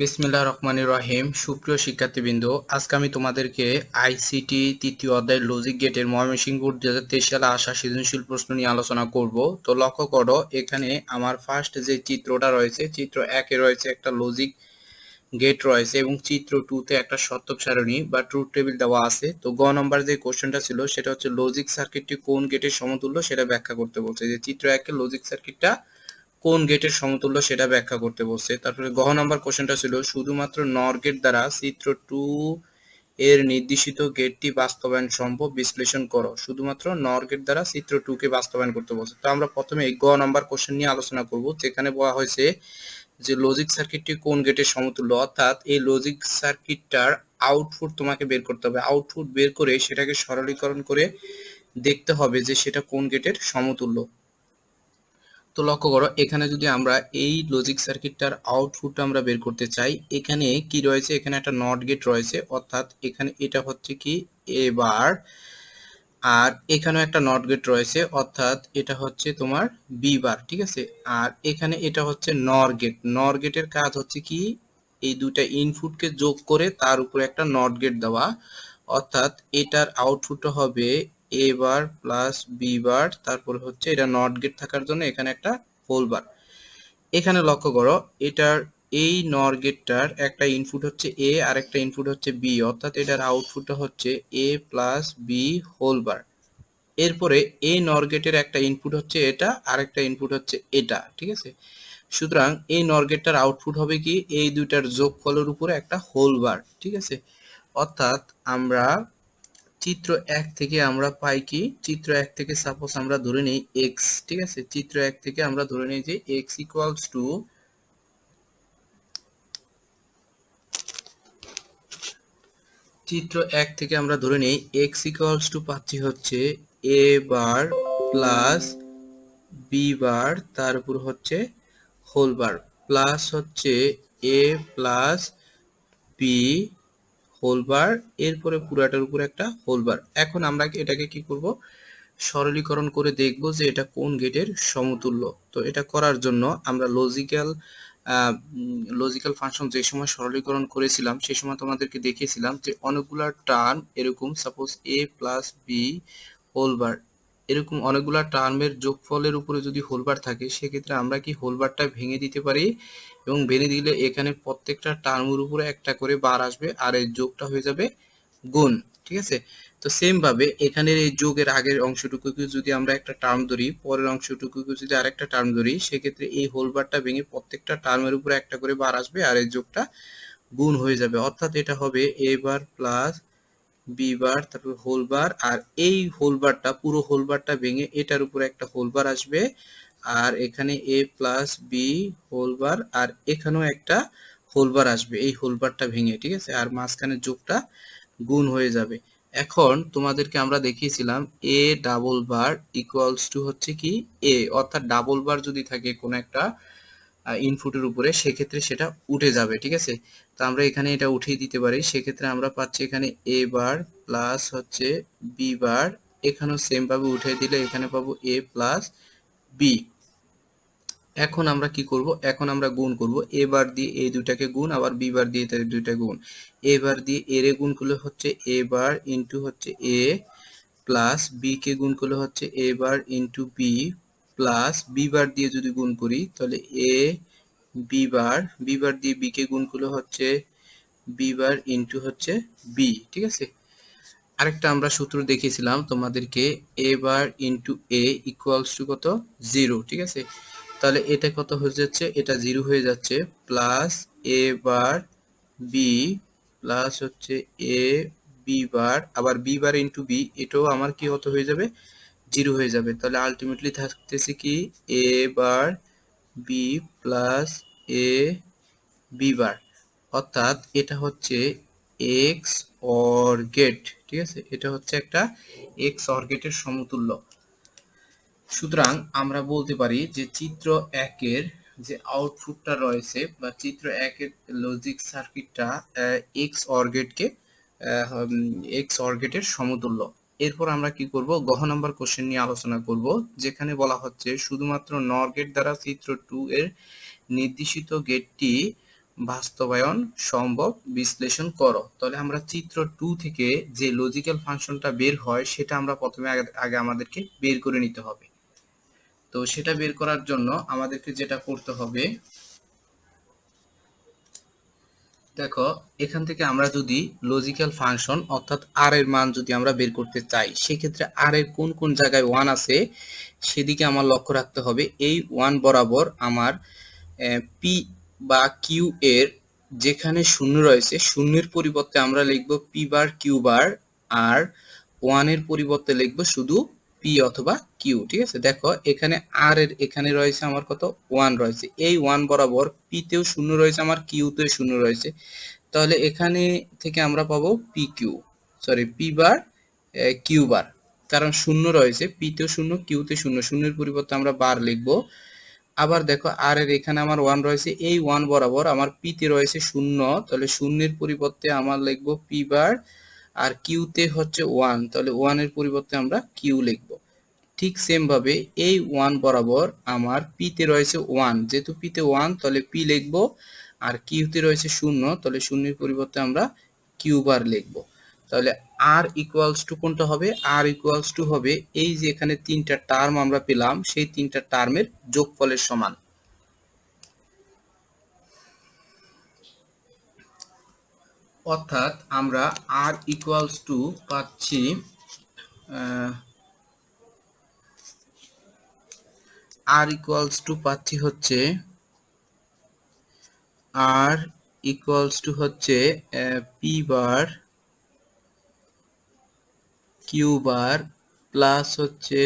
বিসমিল্লাহ রহমানির রহিম। সুপ্রিয় শিক্ষার্থীবৃন্দ, আজকে আমি তোমাদেরকে আইসিটি তৃতীয় অধ্যায় লজিক গেটের ময়মনসিংহ দু হাজার তেইশ সালে আসা সৃজনশীল প্রশ্ন নিয়ে আলোচনা করব। তো লক্ষ্য করো, এখানে আমার ফার্স্ট যে চিত্রটা রয়েছে, চিত্র একে রয়েছে একটা লজিক গেট রয়েছে এবং চিত্র টুতে একটা শতক সারণী বা ট্রুথ টেবিল দেওয়া আছে। তো গ নম্বর যে কোশ্চেনটা ছিল, সেটা হচ্ছে লজিক সার্কিটটি কোন গেটের সমতুল্য সেটা ব্যাখ্যা করতে বলছে। যে চিত্র একে লজিক সার্কিটটা কোন গেটের সমতুল্য সেটা ব্যাখ্যা করতে বলছে। তারপরে গহ নাম্বার কোশ্চেনটা ছিল, শুধুমাত্র নর গেট দ্বারা চিত্র টু এর নির্দেশিত গেটটি বাস্তবায়ন সম্ভব? বিশ্লেষণ করো। শুধুমাত্র নর গেট দ্বারা চিত্র টু কে বাস্তবায়ন করতে বলছে। তো আমরা প্রথমে গ নাম্বার কোশ্চেন নিয়ে আলোচনা করব, যেখানে বলা হয়েছে যে লজিক সার্কিটটি কোন গেটের সমতুল্য? অর্থাৎ এই লজিক সার্কিটটার আউটপুট তোমাকে বের করতে হবে। আউটপুট বের করে সেটাকে সরলীকরণ করে দেখতে হবে যে সেটা কোন গেটের সমতুল্য। তো লক্ষ্য করো, এখানে যদি আমরা এই লজিক সার্কিটটার আউটপুট আমরা বের করতে চাই, এখানে কি রয়েছে? এখানে একটা নট গেট রয়েছে, অর্থাৎ এখানে এটা হচ্ছে কি? এবার আর এখানেও একটা নট গেট রয়েছে, অর্থাৎ এটা হচ্ছে তোমার বি বার ঠিক আছে? আর এখানে এটা হচ্ছে নর গেট নর গেটের কাজ হচ্ছে কি? এই দুটা ইনপুটকে যোগ করে তার উপরে একটা নট গেট দেওয়া, অর্থাৎ এটার আউটপুটটা হবে এ বার প্লাস বি বার তারপর হচ্ছে এটা নট গেট থাকার জন্য এখানে একটা হোল বার এখানে লক্ষ্য করো, এটার এই নর গেটটার একটা ইনপুট হচ্ছে এ আর একটা ইনপুট হচ্ছে বি অর্থাৎ এটার আউটপুটটা হচ্ছে A plus B whole bar এরপরে এই নর গেটের একটা ইনপুট হচ্ছে এটা আর একটা ইনপুট হচ্ছে এটা, ঠিক আছে? সুতরাং এই নর গেটটার আউটপুট হবে কি? এই দুইটার যোগফলের উপরে একটা হোল বার ঠিক আছে? অর্থাৎ আমরা চিত্র এক থেকে আমরা পাই কি? চিত্র এক থেকে সাপোজ আমরা ধরে নিই এক্স ঠিক আছে? চিত্র এক থেকে আমরা ধরে নিই যে এক্স ইকুয়ালস টু চিত্র এক থেকে আমরা ধরে নিই এক্স ইকুয়ালস টু পাচ্ছি হচ্ছে এ বার প্লাস বি বার তার উপর হচ্ছে হোল বার প্লাস হচ্ছে এ প্লাস বি হোলবার এরপরে পুরাটার উপরে একটা হোলবার এখন আমরা এটাকে কি করব? সরলীকরণ করে দেখব যে এটা কোন গেটের সমতুল্য। তো এটা করার জন্য আমরা লজিক্যাল লজিক্যাল ফাংশন যে সময় সরলীকরণ করেছিলাম সেই সময় তোমাদেরকে দেখিয়েছিলাম যে অনেকগুলা টার্ম এরকম suppose A plus B whole bar এরকম অনেকগুলা টার্মের যোগফলের উপরে যদি হোলবার থাকে, সেক্ষেত্রে আমরা কি হোলবারটা ভেঙে দিতে পারি? এবং ভেঙে দিলে এখানে প্রত্যেকটা টার্মের উপরে একটা করে বার আসবে, আর এই যোগটা হয়ে যাবে গুণ, ঠিক আছে? তো সেম ভাবে এখানের এই যোগের আগের অংশটুকুকে যদি আমরা একটা টার্ম ধরি, পরের অংশটুকুকে যদি আরেকটা টার্ম ধরি, সেক্ষেত্রে এই হোলবারটা ভেঙে প্রত্যেকটা টার্মের উপরে একটা করে বার আসবে, আর এই যোগটা গুণ হয়ে যাবে। অর্থাৎ এটা হবে এ বার প্লাস বি বার তারপর হোল বার আর এই হোল বারটা পুরো হোল বারটা ভেঙে এটার উপরে একটা হোল বার আসবে। আর এখানে A plus B whole bar আর এখানেও একটা হোল বার আসবে, এই হোল বারটা ভেঙে, ঠিক আছে? আর মাঝখানে যোগটা গুণ হয়ে যাবে। এখন তোমাদেরকে আমরা দেখিয়েছিলাম A double bar equals to হচ্ছে কি এ অর্থাৎ ডাবল বার যদি থাকে কোনো একটা ইনপুটের উপরে, সেক্ষেত্রে সেটা উঠে যাবে, ঠিক আছে? তো আমরা এখানে এটা উঠিয়ে দিতে পারি। সেক্ষেত্রে আমরা পাচ্ছি এখানে এ বার প্লাস হচ্ছে বি বার এখানেও সেম ভাবে উঠে দিলে এখানে পাবো এ প্লাস বি এখন আমরা কি করব? এখন আমরা গুণ করব। এ বার দিয়ে এই দুটাকে গুণ, আবার বি বার দিয়ে তাদের দুইটা গুণ। এ বার দিয়ে এর এ গুণ করলে হচ্ছে এ বার ইন্টু হচ্ছে এ প্লাস বি কে গুণ করলে হচ্ছে A bar into B plus B bar দিয়ে যদি গুণ করি, তাহলে এ বি বার বি বার দিয়ে বি কে গুণ করলে হচ্ছে বি বার ইন্টু হচ্ছে বি ঠিক আছে? আরেকটা আমরা সূত্র দেখিয়েছিলাম, তোমাদেরকে A bar into A equals to কত? জিরো ঠিক আছে? তাহলে এটা কত হয়ে যাচ্ছে? এটা জিরো হয়ে যাচ্ছে plus A bar B plus হচ্ছে এ বি বার আবার বি বার ইন্টু বি এটাও আমার কি কত হয়ে যাবে? জিরো হয়ে যাবে। তাহলে আলটিমেটলি থাকতেছে কি? A bar B plus A B bar অর্থাৎ এটা হচ্ছে এক্স অর গেট ঠিক আছে? এটা হচ্ছে একটা এক্স অর গেটের সমতুল্য। সুতরাং আমরা বলতে পারি যে চিত্র একের যে আউটপুটটা রয়েছে বা চিত্র একের লজিক সার্কিটটা এক্স অর্গেটকে এক্স অর্গেটের সমতুল্য। এরপর আমরা কি করব? গহ নাম্বার কোশ্চেন নিয়ে আলোচনা করব, যেখানে বলা হচ্ছে, শুধুমাত্র নর গেট দ্বারা চিত্র টু এর নির্দেশিত গেটটি বাস্তবায়ন সম্ভব, বিশ্লেষণ করো। তাহলে আমরা চিত্র টু থেকে যে লজিক্যাল ফাংশনটা বের হয়, সেটা আমরা প্রথমে আগে- আমাদেরকে বের করে নিতে হবে। তো সেটা বের করার জন্য আমাদেরকে যেটা করতে হবে দেখো, এখান থেকে আমরা যদি লজিক্যাল ফাংশন অর্থাৎ আর এর মান যদি আমরা বের করতে চাই, সেক্ষেত্রে আর এর কোন কোন জায়গায় ওয়ান আছে, সেদিকে আমার লক্ষ্য রাখতে হবে। এই ওয়ান বরাবর আমার পি বা কিউ এর যেখানে শূন্য রয়েছে, শূন্যের পরিবর্তে আমরা লিখব পি বার কিউ বার আর ওয়ানের পরিবর্তে লিখব শুধু পি অথবা কিউ ঠিক আছে? দেখো, এখানে আর এর, এখানে রয়েছে আমার কত? ওয়ান রয়েছে। এই ওয়ান বরাবর পি তেও শূন্য রয়েছে, আমার কিউ তেও শূন্য রয়েছে। তাহলে এখানে থেকে আমরা পাবো P Q sorry P bar Q bar কারণ শূন্য রয়েছে পি তেও শূন্য কিউ তে শূন্য। শূন্যের পরিবর্তে আমরা বার লিখব। আবার দেখো আর এর এখানে আমার ওয়ান রয়েছে। এই ওয়ান বরাবর আমার পি তে রয়েছে শূন্য। তাহলে শূন্যের পরিবর্তে আমার লিখব পি বার আর কিউ তে হচ্ছে ওয়ান তাহলে ওয়ানের পরিবর্তে আমরা কিউ লিখব। ঠিক সেম ভাবে এই ওয়ান বরাবর আমার পি তে রয়েছে ওয়ান যেহেতু পি তে ওয়ান তাহলে পি লিখব, আর কিউ তে রয়েছে শূন্য, তাহলে শূন্যের পরিবর্তে আমরা কিউ বার লিখব। তাহলে আর ইকুয়ালস টু কোনটা হবে? আর ইকুয়ালস টু হবে এই যে এখানে তিনটা টার্ম আমরা পেলাম, সেই তিনটা টার্মের যোগফলের সমান। অর্থাৎ আমরা আর ইকুয়ালস টু পাচ্ছি আর ইকুয়ালস টু পাচ্ছি হচ্ছে আর ইকুয়ালস টু হচ্ছে P bar Q bar plus হচ্ছে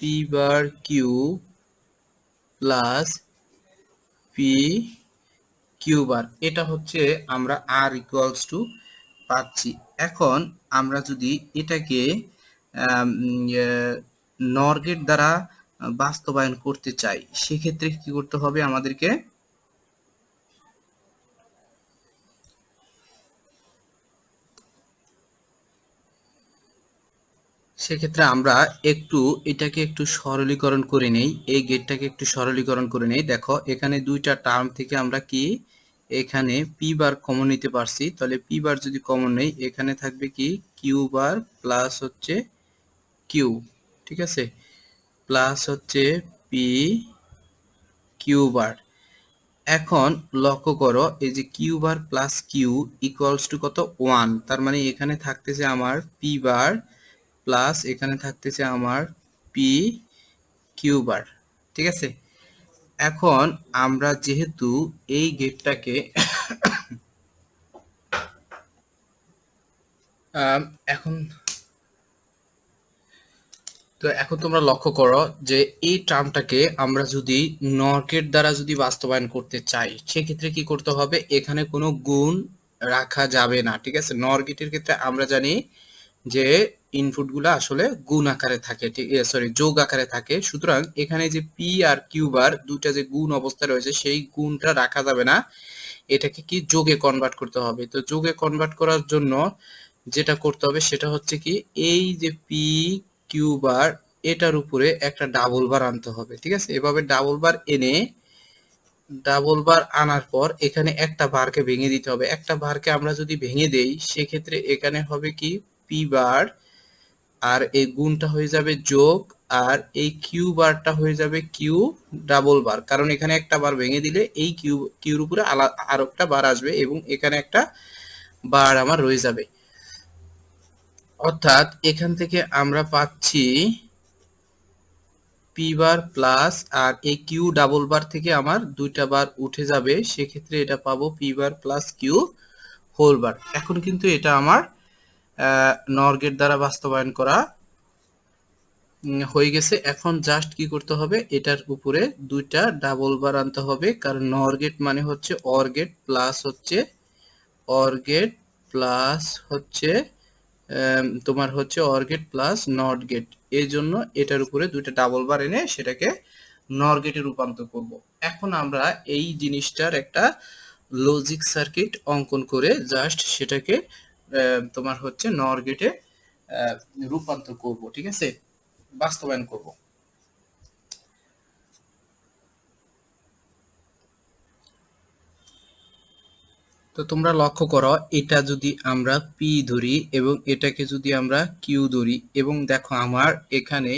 P bar Q plus P Q bar এটা হচ্ছে আমরা আর ইকুয়ালস টু পাচ্ছি। এখন আমরা যদি এটাকে নরগেট দ্বারা বাস্তবায়ন করতে চাই, সেক্ষেত্রে কি করতে হবে আমাদেরকে? সেক্ষেত্রে আমরা একটু এটাকে একটু সরলীকরণ করে নেই, এই গেটটাকে একটু সরলীকরণ করে নেই। দেখো, এখানে দুইটা টার্ম থেকে আমরা কি? এখানে পি বার কমন নিতে পারছি। তাহলে পি বার যদি কমন নেই, এখানে থাকবে কি? কিউ বার প্লাস হচ্ছে কিউ ঠিক আছে? প্লাস হচ্ছে পি কিউ বার এখন লক্ষ্য করো, এই যে Q bar plus Q equals to কত? ওয়ান তার মানে এখানে থাকতেছে আমার পি বার প্লাস এখানে থাকতেছে আমার পি কিউ বার ঠিক আছে? এখন আমরা যেহেতু এই গেটটাকে এখন তো এখন তোমরা লক্ষ্য করো যে এই টার্মটাকে আমরা যদি নরগেট দ্বারা যদি বাস্তবায়ন করতে চাই, সেক্ষেত্রে কি করতে হবে? এখানে কোনো গুণ রাখা যাবে না, ঠিক আছে? নরগেটের ক্ষেত্রে আমরা জানি যে ইনপুটগুলো আসলে গুণ আকারে থাকে, ঠিক সরি যোগ আকারে থাকে। সুতরাং এখানে যে পি আর কিউ বার দুটা যে গুণ অবস্থা রয়েছে, সেই গুণটা রাখা যাবে না। এটাকে কি যোগে কনভার্ট করতে হবে? তো যোগে কনভার্ট করার জন্য যেটা করতে হবে, সেটা হচ্ছে কি, এই যে পি কিউ বার এটার উপরে একটা ডাবল বার আনতে হবে, ঠিক আছে? এভাবে ডাবল বার এনে ডাবল বার আনার পর এখানে একটা বারকে ভেঙে দিতে হবে। একটা বারকে আমরা যদি ভেঙে দেই, সেক্ষেত্রে এখানে হবে কি পি বার আর এই গুণটা হয়ে যাবে যোগ আর এই কিউ বারটা হয়ে যাবে কিউ ডাবল বার। কারণ এখানে একটা বার ভেঙে দিলে এই কিউ, কিউর উপরে আর একটা বার আসবে এবং এখানে একটা বার আমার রয়ে যাবে। অর্থাৎ এখান থেকে আমরা পাচ্ছি পি বার প্লাস আর এই কিউ ডাবল বার থেকে আমার দুইটা বার উঠে যাবে। সেক্ষেত্রে এটা পাবো P bar plus Q whole bar. এখন কিন্তু এটা আমার নরগেট দ্বারা বাস্তবায়ন করা হয়ে গেছে। এখন জাস্ট কি করতে হবে? এটার উপরে দুইটা ডাবল বার আনতে হবে। কারণ নর গেট মানে হচ্ছে অর গেট প্লাস হচ্ছে অর গেট প্লাস হচ্ছে তোমার হচ্ছে or gate plus not gate এই জন্য এটার উপরে দুইটা ডাবল বার এনে সেটাকে নর গেটে রূপান্তর করব। এখন আমরা এই জিনিসটার একটা লজিক সার্কিট অঙ্কন করে জাস্ট সেটাকে তোমার হচ্ছে নর গেটে রূপান্তর করব, ঠিক আছে? বাস্তবায়ন করব। তো তোমরা লক্ষ্য করো, এটা যদি আমরা পি ধরি এবং এটাকে যদি আমরা কিউ ধরি, এবং দেখো আমার এখানে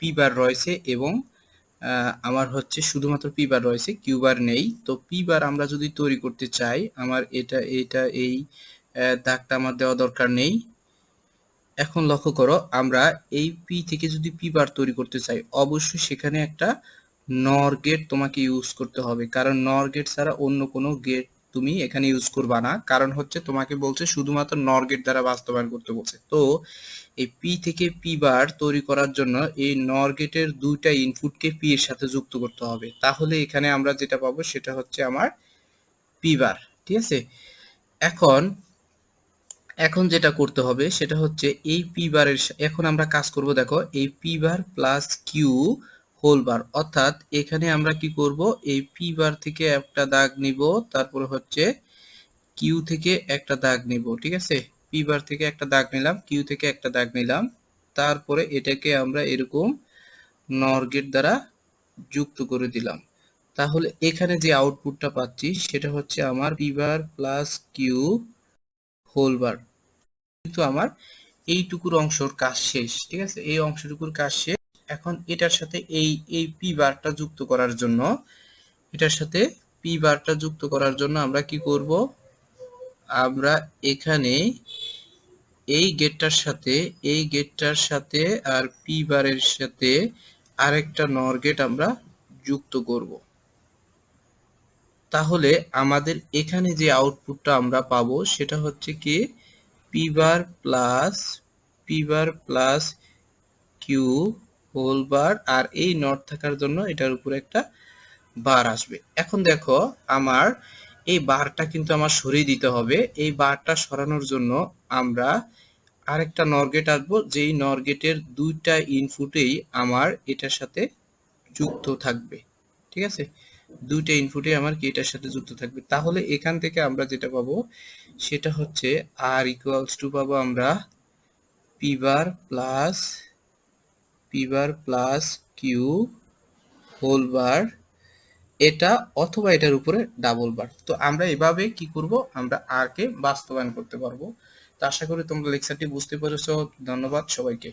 পি বার রয়েছে এবং আমার হচ্ছে শুধুমাত্র পি বার রয়েছে কিউ বার নেই। তো পি বার আমরা যদি তৈরি করতে চাই, আমার এটা এটা, এই দাগটা আমার দেওয়া দরকার নেই। এখন লক্ষ্য করো, আমরা এই পি থেকে যদি পি বার তৈরি করতে চাই, অবশ্যই সেখানে একটা নর গেট তোমাকে ইউজ করতে হবে। কারণ নর গেট ছাড়া অন্য কোনো গেট তুমি এখানে ইউজ করবা না। কারণ হচ্ছে তোমাকে বলছে শুধুমাত্র নর গেট দ্বারা বাস্তবায়ন করতে বলছে। তো এই পি থেকে পি বার তৈরি করার জন্য এই নর গেটের দুইটা ইনপুটকে পি এর সাথে যুক্ত করতে হবে। তাহলে এখানে আমরা যেটা পাবো সেটা হচ্ছে আমার পি বার, ঠিক আছে? এখন এখন যেটা করতে হবে সেটা হচ্ছে এই পি বারের এখন আমরা কাজ করব, দেখো, এই P bar plus Q whole bar অর্থাৎ এখানে আমরা কি করব, এই পি বার থেকে একটা দাগ নিব, তারপরে হচ্ছে কিউ থেকে একটা দাগ নিব, ঠিক আছে? পি বার থেকে একটা দাগ নিলাম কিউ থেকে একটা দাগ নিলাম, তারপরে এটাকে আমরা এরকম নর গেট দ্বারা যুক্ত করে দিলাম। তাহলে এখানে যে আউটপুটটা পাচ্ছি, সেটা হচ্ছে আমার P bar plus Q whole bar কিন্তু আমার এইটুকুর অংশর কাজ শেষ, ঠিক আছে? এই অংশটুকুর কাজ শেষ। এখন এটার সাথে এই এই পি বারটা যুক্ত করার জন্য, এটার সাথে পি বারটা যুক্ত করার জন্য আমরা কি করব? আমরা এখানে এই গেটটার সাথে, এই গেটটার সাথে আর পি বারের সাথে আরেকটা নর গেট আমরা যুক্ত করব। তাহলে আমাদের এখানে যে আউটপুটটা আমরা পাবো সেটা হচ্ছে কি? P bar plus P bar plus Q whole bar, আর এই নট থাকার জন্য এটার উপরে একটা বার আসবে। এখন দেখো, আমার এই বারটা কিন্তু আমার সরিয়ে দিতে হবে। এই বারটা সরানোর জন্য আমরা আরেকটা নরগেট আসব যেই নরগেটের দুইটা ইনপুটেই আমার এটার সাথে যুক্ত থাকবে। ঠিক আছে? দুইটা ইনপুটে আমার কি এটার সাথে যুক্ত থাকবে। তাহলে এখান থেকে আমরা যেটা পাবো, সেটা হচ্ছে আর ইকুয়ালস টু পাবো আমরা P bar plus P bar plus Q whole bar এটা অথবা এটার উপরে ডাবল বার তো আমরা এভাবে কি করব? আমরা আর কে বাস্তবায়ন করতে পারব। তো আশা করি তোমরা লেকচারটি বুঝতে পেরেছ। ধন্যবাদ সবাইকে।